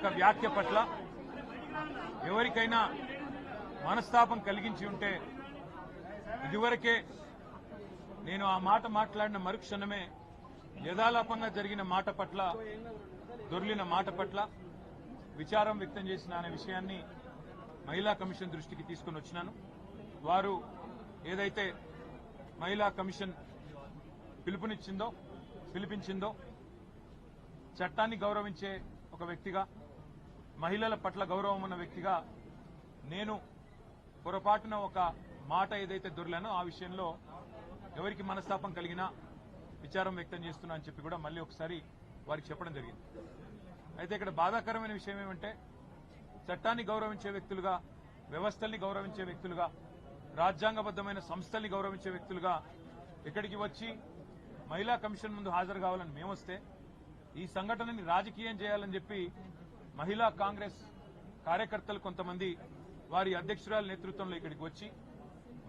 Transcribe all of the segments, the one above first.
ఒక వ్యాఖ్య పట్ల ఎవరికైనా మనస్తాపం కలిగించి ఉంటే ఇదివరకే నేను ఆ మాట మాట్లాడిన మరుక్షణమే యథాలాపంగా జరిగిన మాట పట్ల దొర్లిన మాట పట్ల విచారం వ్యక్తం చేసిన అనే విషయాన్ని మహిళా కమిషన్ దృష్టికి తీసుకుని వచ్చినాను. వారు ఏదైతే మహిళా కమిషన్ పిలుపునిచ్చిందో పిలిపించిందో చట్టాన్ని గౌరవించే ఒక వ్యక్తిగా మహిళల పట్ల గౌరవం ఉన్న వ్యక్తిగా నేను పొరపాటున ఒక మాట ఏదైతే దొరలానో ఆ విషయంలో ఎవరికి మనస్తాపం కలిగినా విచారం వ్యక్తం చేస్తున్నా అని చెప్పి కూడా మళ్ళీ ఒకసారి వారికి చెప్పడం జరిగింది. అయితే ఇక్కడ బాధాకరమైన విషయం ఏమంటే చట్టాన్ని గౌరవించే వ్యక్తులుగా వ్యవస్థల్ని గౌరవించే వ్యక్తులుగా రాజ్యాంగబద్దమైన సంస్థల్ని గౌరవించే వ్యక్తులుగా ఇక్కడికి వచ్చి మహిళా కమిషన్ ముందు హాజరు కావాలని మేమొస్తే ఈ సంఘటనని రాజకీయం చేయాలని చెప్పి మహిళా కాంగ్రెస్ కార్యకర్తలు కొంతమంది వారి అధ్యక్షురాల నేతృత్వంలో ఇక్కడికి వచ్చి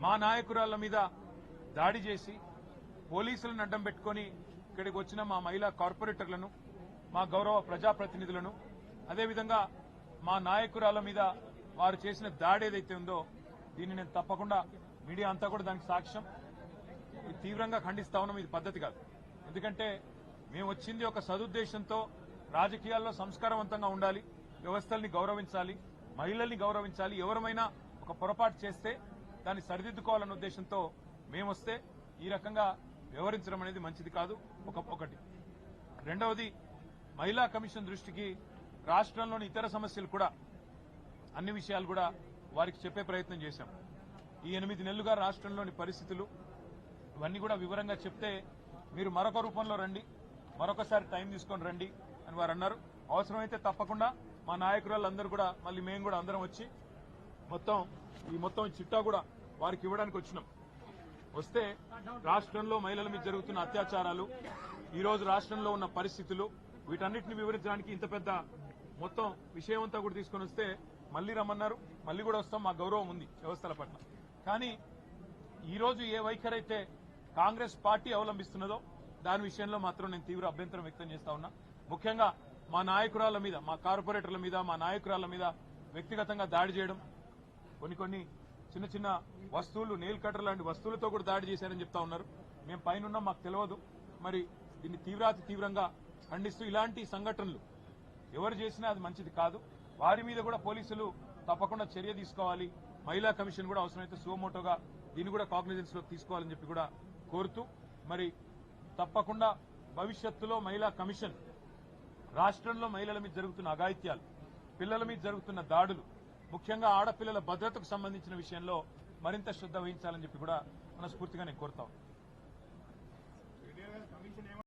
మా నాయకురాళ్ళ మీద దాడి చేసి పోలీసులను అడ్డం పెట్టుకొని ఇక్కడికి వచ్చిన మా మహిళా కార్పొరేటర్లను మా గౌరవ ప్రజాప్రతినిధులను అదేవిధంగా మా నాయకురాల మీద వారు చేసిన దాడి ఏదైతే ఉందో దీన్ని నేను తప్పకుండా మీడియా అంతా కూడా దానికి సాక్ష్యం. ఇది తీవ్రంగా ఖండిస్తా ఉన్నాం ఇది పద్ధతి కాదు. ఎందుకంటే మేము వచ్చింది ఒక సదుద్దేశంతో రాజకీయాల్లో సంస్కారవంతంగా ఉండాలి వ్యవస్థల్ని గౌరవించాలి మహిళల్ని గౌరవించాలి ఎవరమైనా ఒక పొరపాటు చేస్తే దాన్ని సరిదిద్దుకోవాలన్న ఉద్దేశంతో మేమొస్తే ఈ రకంగా వ్యవహరించడం అనేది మంచిది కాదు ఒక ఒకటి. రెండవది మహిళా కమిషన్ దృష్టికి రాష్ట్రంలోని ఇతర సమస్యలు కూడా అన్ని విషయాలు కూడా వారికి చెప్పే ప్రయత్నం చేశాం. ఈ ఎనిమిది నెలలుగా రాష్ట్రంలోని పరిస్థితులు ఇవన్నీ కూడా వివరంగా చెప్తే మీరు మరొక రూపంలో రండి. మరొకసారి టైం తీసుకొని రండి అని వారు అన్నారు. అవసరమైతే తప్పకుండా మా నాయకురాళ్ళందరూ కూడా మళ్ళీ మేము కూడా అందరం వచ్చి మొత్తం ఈ మొత్తం చిట్టా కూడా వారికి ఇవ్వడానికి వచ్చినాం. వస్తే రాష్ట్రంలో మహిళల మీద జరుగుతున్న అత్యాచారాలు ఈ రోజు రాష్ట్రంలో ఉన్న పరిస్థితులు వీటన్నిటిని వివరించడానికి ఇంత పెద్ద మొత్తం విషయం అంతా కూడా తీసుకొని వస్తే మళ్ళీ రమ్మన్నారు. మళ్ళీ కూడా వస్తాం. మా గౌరవం ఉంది వ్యవస్థల పట్ల. కానీ ఈ రోజు ఏ వైఖరి అయితే కాంగ్రెస్ పార్టీ అవలంబిస్తున్నదో దాని విషయంలో మాత్రం నేను తీవ్ర అభ్యంతరం వ్యక్తం చేస్తా ఉన్నా. ముఖ్యంగా మా నాయకురాల మీద మా కార్పొరేటర్ల మీద మా నాయకురాల మీద వ్యక్తిగతంగా దాడి చేయడం కొన్ని కొన్ని చిన్న చిన్న వస్తువులు నెయిల్ కటర్ లాంటి వస్తువులతో కూడా దాడి చేశారని చెప్తా ఉన్నారు. మేము పైన మాకు తెలియదు మరి దీన్ని తీవ్రాతి తీవ్రంగా ఖండిస్తూ ఇలాంటి సంఘటనలు ఎవరు చేసినా అది మంచిది కాదు. వారి మీద కూడా పోలీసులు తప్పకుండా చర్య తీసుకోవాలి. మహిళా కమిషన్ కూడా అవసరమైతే సువమోటోగా దీన్ని కూడా కాగ్నిజెన్స్లో తీసుకోవాలని చెప్పి కూడా కోరుతూ మరి తప్పకుండా భవిష్యత్తులో మహిళా కమిషన్ రాష్ట్రంలో మహిళల మీద జరుగుతున్న అఘాయిత్యాలు పిల్లల మీద జరుగుతున్న దాడులు ముఖ్యంగా ఆడపిల్లల భద్రతకు సంబంధించిన విషయంలో మరింత శ్రద్ధ వహించాలని చెప్పి కూడా మనస్ఫూర్తిగా నేను కోరుతా